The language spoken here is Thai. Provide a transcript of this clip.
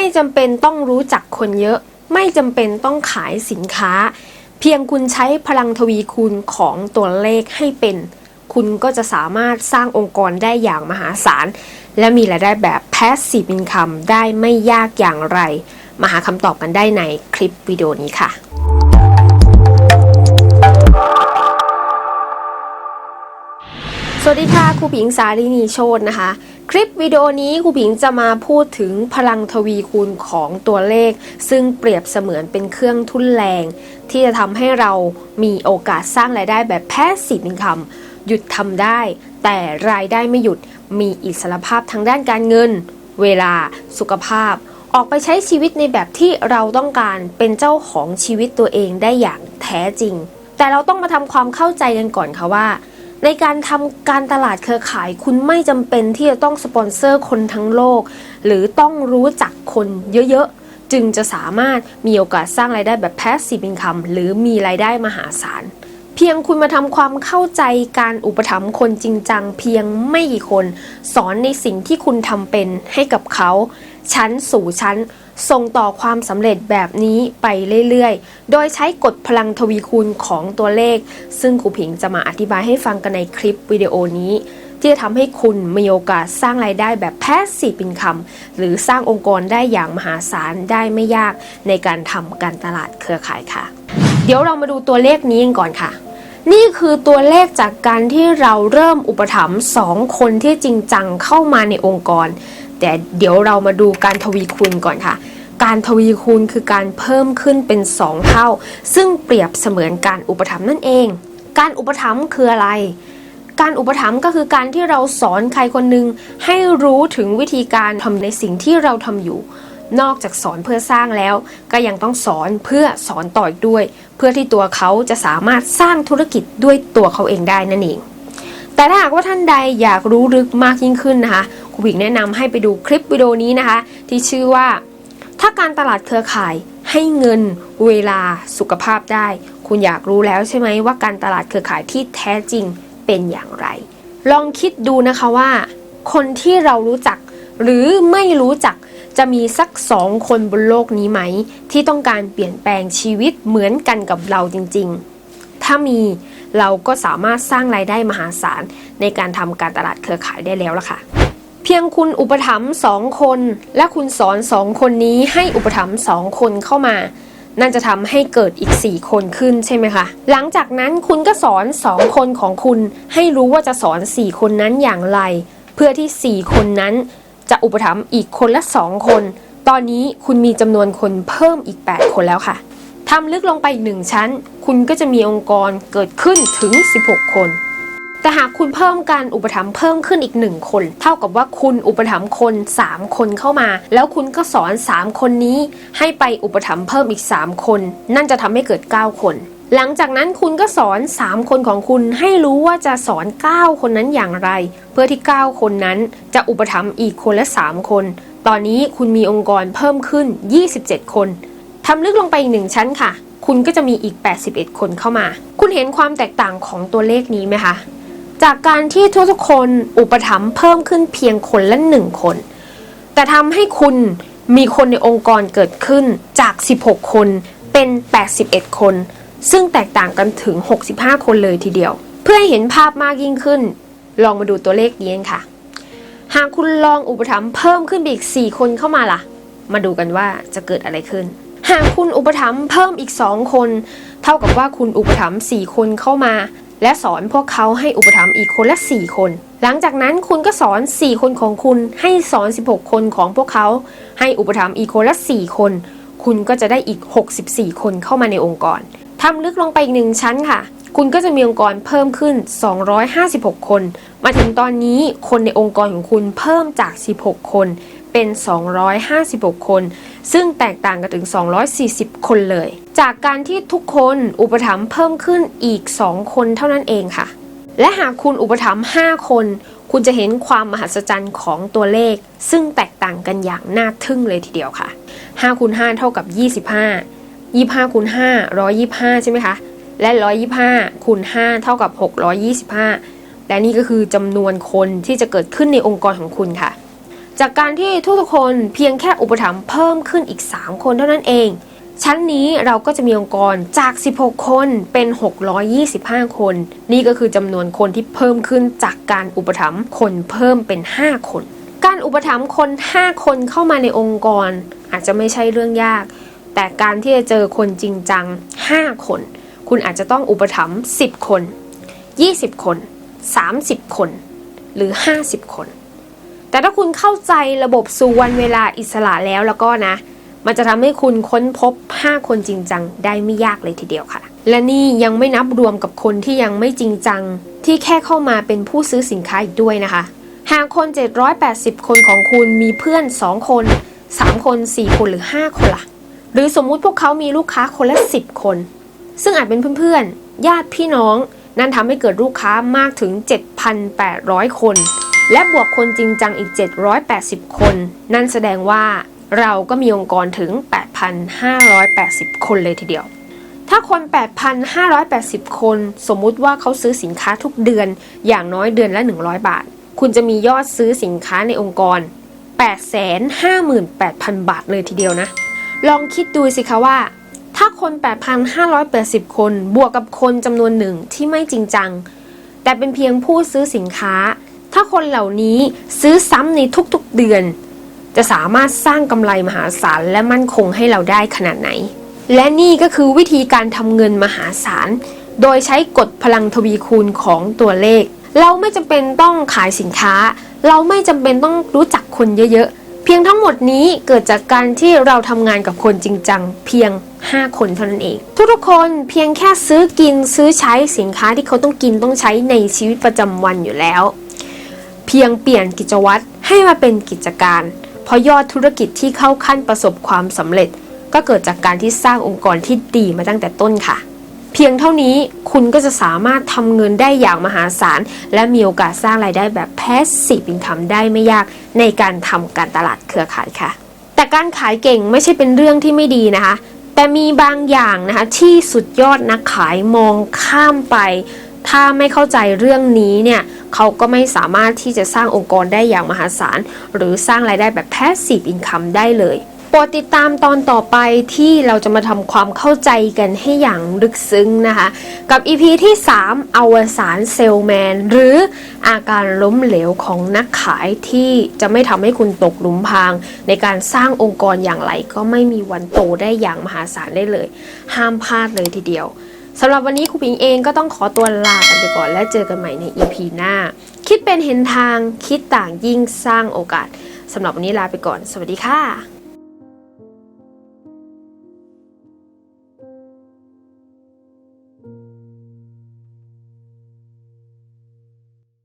ไม่จำเป็นต้องรู้จักคนเยอะ ไม่จำเป็นต้องขายสินค้า เพียงคุณใช้พลังทวีคูณของตัวเลขให้เป็น คุณก็จะสามารถสร้างองค์กรได้อย่างมหาศาล และมีรายได้แบบ passive income ได้ไม่ยากอย่างไร มาหาคำตอบกันได้ในคลิปวิดีโอนี้ค่ะสวัสดีค่ะครูผิงสาลินีโชตนะคะ คลิปวิดีโอนี้ครูผิงจะมาพูดถึงพลังทวีคูณของตัวเลข ซึ่งเปรียบเสมือนเป็นเครื่องทุนแรง ที่จะทำให้เรามีโอกาสสร้างรายได้แบบแพสซีฟอินคัมหยุดทำได้ แต่รายได้ไม่หยุดมีอิสรภาพทางด้านการเงิน เวลาสุขภาพ ออกไปใช้ชีวิตในแบบที่เราต้องการเป็นเจ้าของชีวิตตัวเองได้อย่างแท้จริง แต่เราต้องมาทำความเข้าใจกันก่อนค่ะว่า ในการทำการตลาดเครือข่าย คุณไม่จำเป็นที่จะต้องสปอนเซอร์คนทั้งโลก หรือต้องรู้จักคนเยอะๆ จึงจะสามารถมีโอกาสสร้างรายได้แบบ passive income หรือมีรายได้มหาศาล เพียงคุณมาทำความเข้าใจการอุปถัมภ์คนจริงจังเพียงไม่กี่คน สอนในสิ่งที่คุณทำเป็นให้กับเขา ชั้นสู่ชั้น ส่งต่อความสำเร็จแบบนี้ไปเรื่อยๆ โดยใช้กฎพลังทวีคูณของตัวเลข ซึ่งครูผิงจะมาอธิบายให้ฟังกันในคลิปวิดีโอนี้ ที่จะทำให้คุณมีโอกาสสร้างรายได้แบบ passive income หรือสร้างองค์กรได้อย่างมหาศาลได้ไม่ยากในการทำการตลาดเครือข่ายค่ะ เดี๋ยวเรามาดูตัวเลขนี้กันก่อนค่ะนี่คือตัวเลขจากการที่เราเริ่มอุปถัมภ์สองคนที่จริงจังเข้ามาในองค์กร แต่เดี๋ยวเรามาดูการทวีคูณก่อนค่ะ การทวีคูณคือการเพิ่มขึ้นเป็น 2 เท่า ซึ่งเปรียบเสมือนการอุปถัมภ์นั่นเอง การอุปถัมภ์คืออะไร การอุปถัมภ์ก็คือการที่เราสอนใครคนหนึ่งให้รู้ถึงวิธีการทำในสิ่งที่เราทำอยู่ นอกจากสอนเพื่อสร้างแล้ว ก็ยังต้องสอนเพื่อสอนต่ออีกด้วย เพื่อที่ตัวเขาจะสามารถสร้างธุรกิจด้วยตัวเขาเองได้นั่นเองแต่ถ้าหากว่าท่านใดอยากรู้ลึกมากยิ่งขึ้นนะคะ ครูผิงแนะนำให้ไปดูคลิปวิดีโอนี้นะคะ ที่ชื่อว่า ถ้าการตลาดเครือข่ายให้เงินเวลาสุขภาพได้ คุณอยากรู้แล้วใช่ไหมว่าการตลาดเครือข่ายที่แท้จริงเป็นอย่างไร ลองคิดดูนะคะว่า คนที่เรารู้จักหรือไม่รู้จักจะมีสักสองคนบนโลกนี้ไหม ที่ต้องการเปลี่ยนแปลงชีวิตเหมือนกันกับเราจริง ๆ ถ้ามีเราก็สามารถสร้างรายได้มหาศาลในการทำการตลาดเครือข่ายได้แล้วล่ะค่ะ พียงคุณอุปถัมภ์สองคน และคุณสอนสองคนนี้ให้อุปถัมภ์สองคนเข้ามา นั่นจะทำให้เกิดอีก 4 คนขึ้นใช่ไหมคะ หลังจากนั้นคุณก็สอน 2 คนของคุณให้รู้ว่าจะสอน 4 คนนั้นอย่างไร เพื่อที่ 4 คนนั้น จะอุปถัมภ์อีกคนละ 2 คน ตอนนี้คุณมีจำนวนคนเพิ่มอีก 8 คนแล้วค่ะทำลึกลงไปอีกหนึ่งชั้น คุณก็จะมีองค์กรเกิดขึ้นถึง 16 คน แต่หากคุณเพิ่มการอุปถัมภ์เพิ่มขึ้นอีกหนึ่งคน เท่ากับว่าคุณอุปถัมภ์คน 3 คนเข้ามา แล้วคุณก็สอน 3 คนนี้ ให้ไปอุปถัมภ์เพิ่มอีก 3 คน นั่นจะทำให้เกิด 9 คน หลังจากนั้นคุณก็สอน 3 คนของคุณให้รู้ว่าจะสอน 9 คนนั้นอย่างไร เพื่อที่ 9 คนนั้นจะอุปถัมภ์อีกคนละ 3 คน ตอนนี้คุณมีองค์กรเพิ่มขึ้น 27 คนทำลึกลงไปอีกหนึ่งชั้นค่ะ คุณก็จะมีอีก 81 คนเข้ามา คุณเห็นความแตกต่างของตัวเลขนี้ไหมคะ จากการที่ทุกๆคนอุปถัมภ์เพิ่มขึ้นเพียงคนละหนึ่งคน แต่ทำให้คุณมีคนในองค์กรเกิดขึ้นจาก 16 คนเป็น 81 คน ซึ่งแตกต่างกันถึง 65 คนเลยทีเดียว เพื่อให้เห็นภาพมากยิ่งขึ้น ลองมาดูตัวเลขนี้กันค่ะ หากคุณลองอุปถัมภ์เพิ่มขึ้นอีก 4 คนเข้ามาล่ะ มาดูกันว่าจะเกิดอะไรขึ้น หากคุณอุปถัมภ์เพิ่มอีก 2 คน เท่ากับว่าคุณอุปถัมภ์4คนเข้ามา และสอนพวกเขาให้อุปถัมภ์อีกคนละ 4 คน หลังจากนั้นคุณก็สอน 4 คนของคุณให้สอน 16 คนของพวกเขา ให้อุปถัมภ์อีกคนละ 4 คน คุณก็จะได้อีก 64 คนเข้ามาในองค์กรทำลึกลงไปอีกหนึ่งชั้นค่ะ คุณก็จะมีองค์กรเพิ่มขึ้น 256 คน มาถึงตอนนี้คนในองค์กรของคุณเพิ่มจาก 16 คนเป็น 256 คน ซึ่งแตกต่างกันถึง 240 คนเลย จากการที่ทุกคนอุปถัมภ์เพิ่มขึ้นอีก 2 คนเท่านั้นเองค่ะ และหากคุณอุปถัมภ์5คน คุณจะเห็นความมหัศจรรย์ของตัวเลข ซึ่งแตกต่างกันอย่างน่าทึ่งเลยทีเดียวค่ะ5คูณ5เท่ากับ 25 25คูณ5 125 ใช่ไหมคะ และ 125คูณ5เท่ากับ 625 และนี่ก็คือจำนวนคนที่จะเกิดขึ้นในองค์กรของคุณค่ะ จากการที่ทุกๆคนเพียงแค่อุปถัมภ์เพิ่มขึ้นอีก 3 คนเท่านั้นเอง ชั้นนี้เราก็จะมีองค์กรจาก 16 คนเป็น 625 คน นี่ก็คือจำนวนคนที่เพิ่มขึ้นจากการอุปถัมภ์คนเพิ่มเป็น 5 คน การอุปถัมภ์คน 5 คนเข้ามาในองค์กร อาจจะไม่ใช่เรื่องยาก แต่การที่จะเจอคนจริงจัง 5 คน คุณอาจจะต้องอุปถัมภ์10 คน 20 คน 30 คน หรือ 50 คน แต่ถ้าคุณเข้าใจระบบสู่วันเวลาอิสระแล้วแล้วก็นะ มันจะทำให้คุณค้นพบ 5 คนจริงจังได้ไม่ยากเลยทีเดียวค่ะ และนี่ยังไม่นับรวมกับคนที่ยังไม่จริงจัง ที่แค่เข้ามาเป็นผู้ซื้อสินค้าอีกด้วยนะคะ หากคน 780 คนของคุณมีเพื่อน 2 คน 3 คน 4 คนหรือ 5 คนล่ะ หรือสมมุติพวกเขามีลูกค้าคนละ 10 คน ซึ่งอาจเป็นเพื่อนๆ ญาติพี่น้อง นั่นทำให้เกิดลูกค้ามากถึง 7,800 คน และบวกคนจริงจังอีก 780 คน นั่นแสดงว่า เราก็มีองค์กรถึง 8,580 คนเลยทีเดียว ถ้าคน 8,580 คน สมมุติว่าเขาซื้อสินค้าทุกเดือนอย่างน้อยเดือนละ 100 บาท คุณจะมียอดซื้อสินค้าในองค์กร 858,000 บาทเลยทีเดียวนะ ลองคิดดูสิคะว่า ถ้าคน 8,580 คน บวกกับคนจำนวนหนึ่งที่ไม่จริงจัง แต่เป็นเพียงผู้ซื้อสินค้า ถ้าคนเหล่านี้ซื้อซ้ำในทุกๆเดือน จะสามารถสร้างกำไรมหาศาลและมั่นคงให้เราได้ขนาดไหน และนี่ก็คือวิธีการทำเงินมหาศาล โดยใช้กฎพลังทวีคูณของตัวเลข เราไม่จำเป็นต้องขายสินค้า เราไม่จำเป็นต้องรู้จักคนเยอะๆ เพียงทั้งหมดนี้เกิดจากการที่เราทำงานกับคนจริงจังเพียง 5 คนเท่านั้นเอง ทุกๆคนเพียงแค่ซื้อกินซื้อใช้สินค้าที่เขาต้องกินต้องใช้ในชีวิตประจำวันอยู่แล้ว เพียงเปลี่ยนกิจวัตรให้มาเป็นกิจการ เพราะยอดธุรกิจที่เข้าขั้นประสบความสำเร็จ ก็เกิดจากการที่สร้างองค์กรที่ดีมาตั้งแต่ต้นค่ะ เพียงเท่านี้คุณก็จะสามารถทำเงินได้อย่างมหาศาล และมีโอกาสสร้างรายได้แบบแพสซีฟอินคัมได้ไม่ยากในการทำการตลาดเครือข่ายค่ะ แต่การขายเก่งไม่ใช่เป็นเรื่องที่ไม่ดีนะคะแต่มีบางอย่างนะคะที่สุดยอดนักขายมองข้ามไป ถ้าไม่เข้าใจเรื่องนี้เนี่ยเขาก็ไม่สามารถที่จะสร้างองค์กรได้อย่างมหาศาล หรือสร้างรายได้แบบแพสซีฟอินคัมได้เลยโปรดติดตามตอนต่อไปที่เราจะมาทำความเข้าใจกันให้อย่างลึกซึ้งนะคะ กับ EP ที่ 3 อวสานเซลแมน หรืออาการล้มเหลวของนักขายที่จะไม่ทำให้คุณตกหลุมพราง ในการสร้างองค์กรอย่างไรก็ไม่มีวันโตได้อย่างมหาศาลได้เลย ห้ามพลาดเลยทีเดียว สำหรับวันนี้ครูปิงเองก็ต้องขอตัวลากันไปก่อนและเจอกันใหม่ใน EP หน้า คิดเป็นเห็นทางคิดต่างยิ่งสร้างโอกาสสำหรับวันนี้ลาไปก่อน สวัสดีค่ะ